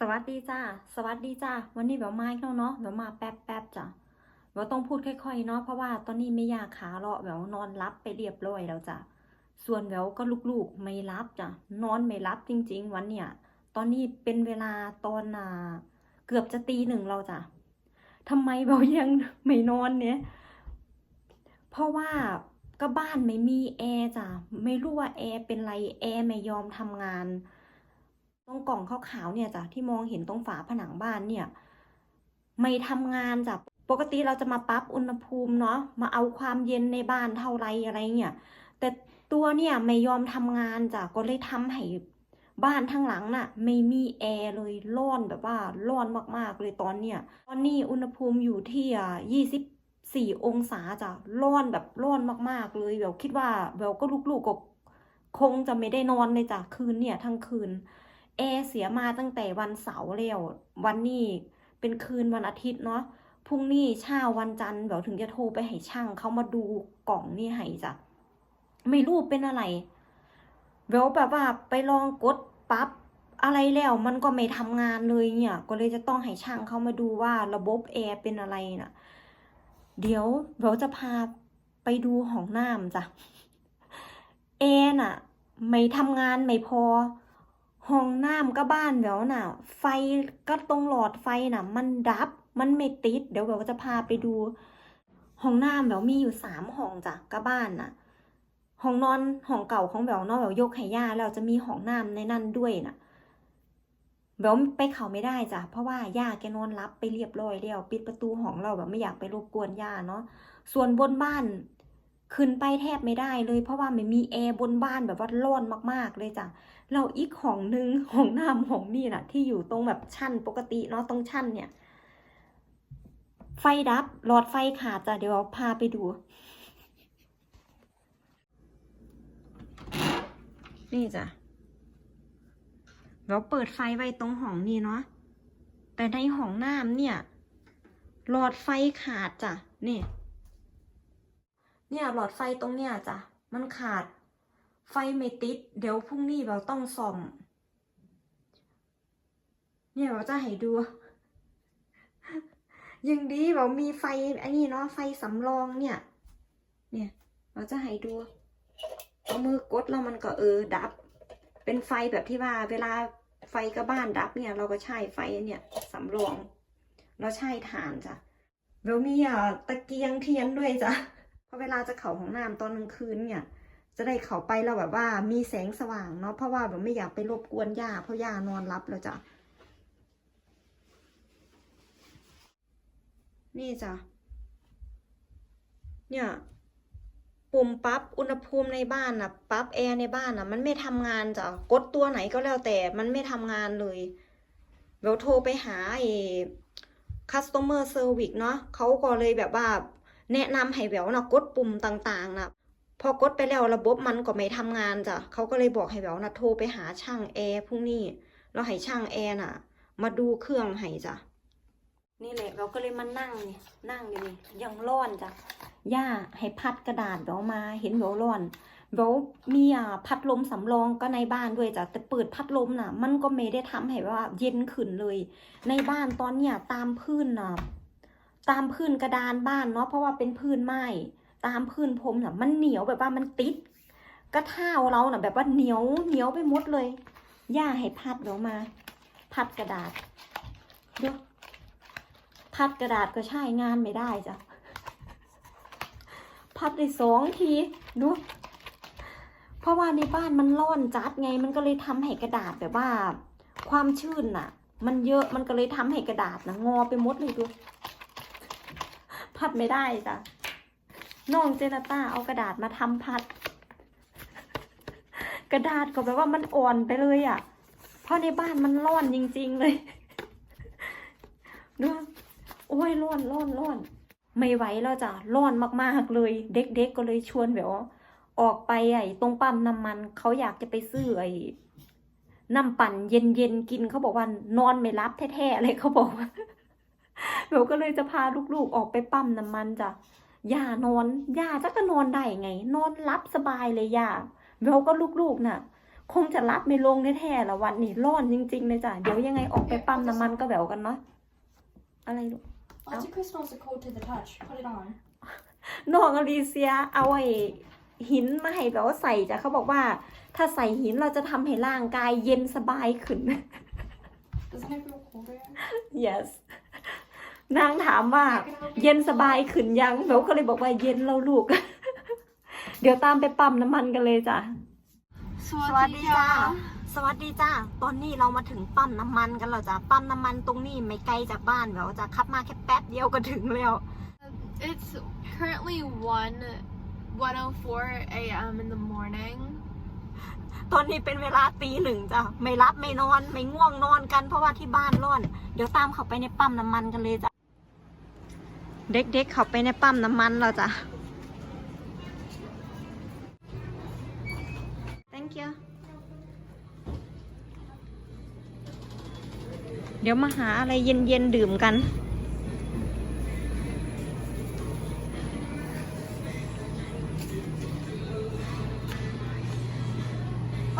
สวัสดีจ้า สวัสดีจ้า วันนี้แบบมาอีกแล้วเนาะแบบมาแป๊บแป๊บจ้ะแบบต้องพูดค่อยๆเนาะ เพราะว่าตอนนี้ไม่อยากขาเลาะแบบนอนรับไปเรียบร้อยแล้วจ้ะ ส่วนแววก็ลูกๆไม่รับจ้ะ นอนไม่รับจริง ๆ วันเนี่ย ตอนนี้เป็นเวลาตอนอ่าเกือบจะตีหนึ่งเราจ้ะทำไมแววยังไม่นอนเนี่ย เพราะว่าก็บ้านไม่มีแอร์จ้ะ ไม่รู้ว่าแอร์เป็นไร แอร์ไม่ยอมทำงาน ตรงกล่องขาวๆเนี่ยจ้ะที่มองเห็นตรงฝาผนังบ้านเนี่ย ไม่ทำงานจ้ะปกติเราจะมาปรับอุณหภูมิเนาะมาเอาความเย็นในบ้านเท่าไรอะไรเนี่ยแต่ตัวเนี่ยไม่ยอมทำงานจ้ะก็เลยทำให้บ้านทั้งหลังน่ะ ไม่มีแอร์เลยร้อนแบบว่าร้อนมากๆเลยตอนเนี้ยตอนนี้อุณหภูมิอยู่ที่อะยี่สิบสี่องศาจ้ะร้อนแบบร้อนมากๆเลยแบบคิดว่าแบบก็ลูกๆก็คงจะไม่ได้นอนเลยจ้ะคืนเนี่ยทั้งคืน แอร์เสียมาตั้งแต่วันเสาร์แล้ววันนี้เป็นคืนวันอาทิตย์เนาะพรุ่งนี้เช้าวันจันทร์เดี๋ยวถึงจะโทรไปให้ช่างเขามาดูกล่องนี่ให้จ้ะไม่รู้เป็นอะไรเดี๋ยวแบบว่าไปลองกดปรั๊บอะไรแล้วมันก็ไม่ทำงานเลยเนี่ย ก็เลยจะต้องให้ช่างเขามาดูว่าระบบแอร์เป็นอะไรน่ะ เดี๋ยวเราจะพาไปดูห้องน้ำจ้ะแอร์น่ะ ไม่ทำงานไม่พอ ห้องน้ำก็บ้านเดี๋ยวน่ะ ไฟก็ตรงหลอดไฟน่ะ มันดับมันไม่ติด เดี๋ยวเดี๋ยวจะพาไปดู ห้องน้ำเดี๋ยวมีอยู่สามห้องจ้ะก็บ้านน่ะ ห้องนอนห้องเก่าของแบวนอกแบวยกให้ย่าแล้วจะมีห้องน้ำในนั่นด้วยน่ะแบวไปเขาไม่ได้จ้ะเพราะว่าย่าแกนอนรับไปเรียบร้อยแล้วปิดประตูห้องเราแบบไม่อยากไปรบกวนย่าเนาะส่วนบนบ้าน ขึ้นไปแทบไม่ได้เลย เพราะว่าไม่มีแอร์บนบ้านแบบว่าร้อนมากๆเลยจ้ะเราอีกของหนึ่งของน้ำของนี่นะที่อยู่ตรงแบบชั้นปกติเนาะตรงชั้นเนี่ย ไฟดับหลอดไฟขาดจ้ะเดี๋ยวพาไปดู นี่จ้ะเราเปิดไฟไว้ตรงห้องนี่เนาะแต่ในห้องน้ำเนี่ยหลอดไฟขาดจ้ะนี่ เนี่ยหลอดไฟตรงเนี้ยจ้ะ มันขาด ไฟไม่ติด เดี๋ยวพรุ่งนี้เราต้องซ่อม เนี่ยเราจะให้ดู ยังดีเรามีไฟอันนี้เนาะ ไฟสำรองเนี่ย เนี่ย เราจะให้ดูเอามือกดแล้วมันก็เออดับ เป็นไฟแบบที่ว่าเวลาไฟกระบ้านดับเนี่ย เราก็ใช้ไฟอันเนี่ยสำรอง เราใช้ถ่านจ้ะเรามีอะตะเกียงเทียนด้วยจ้ะ พราะเวลาจะเข่าของน้ำตอนกลางคืนเนี่ย จะได้เข้าไปแล้วแบบว่ามีแสงสว่างเนาะเพราะว่าแบบไม่อยากไปรบกวนย่าเพราะย่านอนรับแล้วจ้ะนี่จ้ะเนี่ยปุ่มปรับอุณหภูมิในบ้านนะปรับแอร์ในบ้านนะมันไม่ทำงานจ้ะกดตัวไหนก็แล้วแต่มันไม่ทำงานเลยเดี๋ยวโทรไปหาไอ้ customer service เนาะเขาก็เลยแบบว่า แนะนำให้แววนะกดปุ่มต่างๆนะพอกดไปแล้วระบบมันก็ไม่ทำงานจ้ะเขาก็เลยบอกให้แววนะโทรไปหาช่างแอร์พรุ่งนี้แล้วให้ช่างแอร์น่ะ มาดูเครื่องให้จ้ะนี่แหละเราก็เลยมานั่งเนี่ยนั่งอยู่นี่ยังร้อนจ้ะย่าให้พัดกระดาษแหววมาเห็นแหววร้อนแหววมีอ่าพัดลมสำรองก็ในบ้านด้วยจ้ะแต่เปิดพัดลมน่ะ มันก็ไม่ได้ทำให้ว่าเย็นขึ้นเลย ในบ้านตอนเนี้ยตามพื้นน่ะ ตามพื้นกระดานบ้านเนาะเพราะว่าเป็นพื้นไม้ตามพื้นพรมน่ะมันเหนียวแบบว่ามันติดกระเท้าเราน่ะแบบว่าเหนียวเหนียวไปหมดเลยย่าให้พัดเดี๋ยวมา พัดกระดาษเดี๋ยวพัดกระดาษก็ใช้งานไม่ได้จ้ะพัดได้สองทีดูเพราะว่าในบ้านมันร้อนจัดไง มันก็เลยทำให้กระดาษแบบว่า ความชื้นน่ะ มันเยอะมันก็เลยทำให้กระดาษนะงอไปหมดเลยดู พัดไม่ได้จ้ะน้องเจนต้าเอากระดาษมาทำพัด กระดาษก็แบบว่ามันอ่อนไปเลยอะ เพราะในบ้านมันร้อนจริง ๆ เลยดูโอ้ยร้อนร้อนร้อน ไม่ไหวแล้วจ้ะร้อนมากๆเลย เด็กๆก็เลยชวนแบบว่าออกไปไอ้ตรงปั๊มน้ำมันเขาอยากจะไปซื้อไอ้น้ำปั่นเย็นๆกินเขาบอกว่านอนไม่รับแท้ๆเลยเขาบอกว่า เบลก็เลยจะพาลูกๆออกไปปั๊มน้ำมันจ้ะย่านอนย่าจะก็นอนได้ไง นอนรับสบายเลยย่าเบลก็ลูกๆน่ะ คงจะรับไม่ลงแท้ๆละวันนี้ร้อนจริงๆเลยจ้ะเดี๋ยวยังไงออกไปปั๊มน้ำมันก็แหววกันเนาะอะไรลูก Auntie Crystal's a cold to the touch. Put it on. น้องอลีเซียเอาไอ้หินมาให้แบบว่าใส่จ้ะเขาบอกว่า ถ้าใส่หินเราจะทำให้ร่างกายเย็นสบายขึ้น Doesn't it feel colder? yes นางถามว่า เย็นสบายขึ้นยังแบวก็เลยบอกว่าเย็นแล้วลูก เดี๋ยวตามไปปั๊มน้ำมันกันเลยจ้ะ สวัสดีจ้า สวัสดีจ้า ตอนนี้เรามาถึงปั๊มน้ำมันกันแล้วจ้ะ ปั๊มน้ำมันตรงนี้ไม่ไกลจากบ้านแบวจะขับมาแค่แป๊บเดียวก็ถึงแล้ว It's currently 1 1:04 a.m. in the morning. ตอนนี้เป็นเวลาตีหนึ่งจ้ะ ไม่รับไม่นอน ไม่ง่วงนอนกันเพราะว่าที่บ้านร้อน เดี๋ยวตามเขาไปในปั๊มน้ำมันกันเลยจ้ะ เด็กๆเขาไปในปั๊มน้ำมันแล้วจ้ะ thank you เดี๋ยวมาหาอะไรเย็นๆดื่มกัน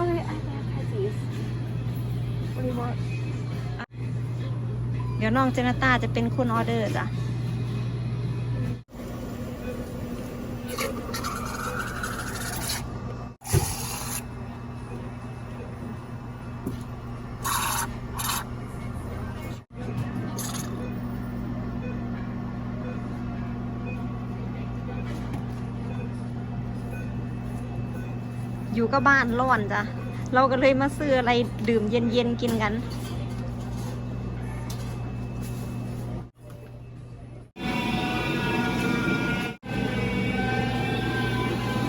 Oh, I have had these. What do you want? เดี๋ยวน้องเจนต้าจะเป็นคนออเดอร์จ้ะ อยู่ก็บ้านร้อนจ้ะ เราก็เลยมาซื้ออะไรดื่มเย็นๆกินกัน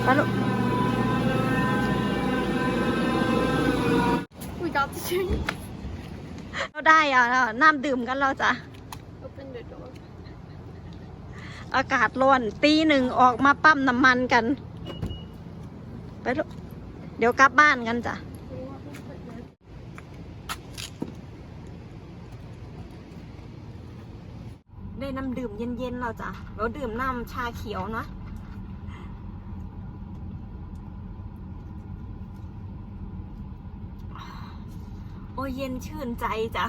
ไปลูก We got the drink. เราได้อะน้ำดื่มกันเราจ้ะ Open the door. อากาศร้อนตีหนึ่งออกมาปั๊มน้ำมันกัน ไปลูก เดี๋ยวกลับบ้านกันจ้ะได้น้ำดื่มเย็นๆเราจ้ะเราดื่มน้ำชาเขียวนะโอ้ยเย็นชื่นใจจ้ะ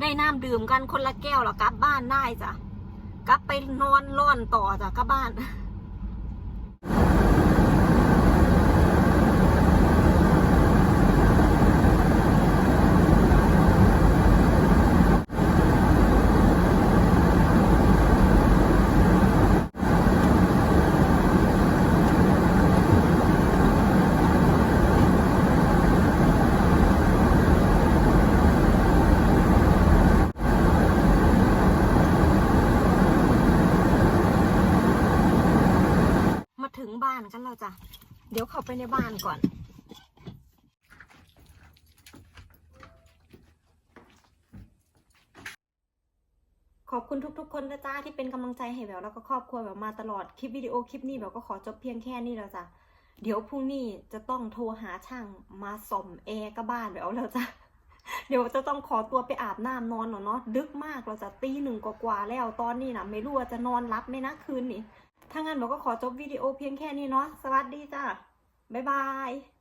ได้น้ำดื่มกันคนละแก้วแล้วกลับบ้านได้จ้ะกลับไปนอนร้อนต่อจ้ะกลับบ้าน มาถึงบ้านกันแล้วจ้ะ เดี๋ยวเข้า ไปในบ้านก่อน ขอบคุณทุก ๆ คนนะจ้าที่เป็นกำลังใจให้แววแล้วก็ครอบครัวแบบมาตลอดคลิปวิดีโอคลิปนี้แววก็ขอจบเพียงแค่นี้แล้วจ้ะเดี๋ยวพรุ่งนี้จะต้องโทรหาช่างมาส่อมแอร์ก็บ้านแววแล้วจ้ะเดี๋ยวจะต้องขอตัวไปอาบน้ำนอนหน่อยเนาะดึกมากเราจะตีหนึ่งกว่าๆแล้วตอนนี้นะไม่รู้ว่าจะนอนรับไหมนะคืนนี้ถ้างั้นเราก็ขอจบวิดีโอเพียงแค่นี้เนาะสวัสดีจ้า บ๊ายบาย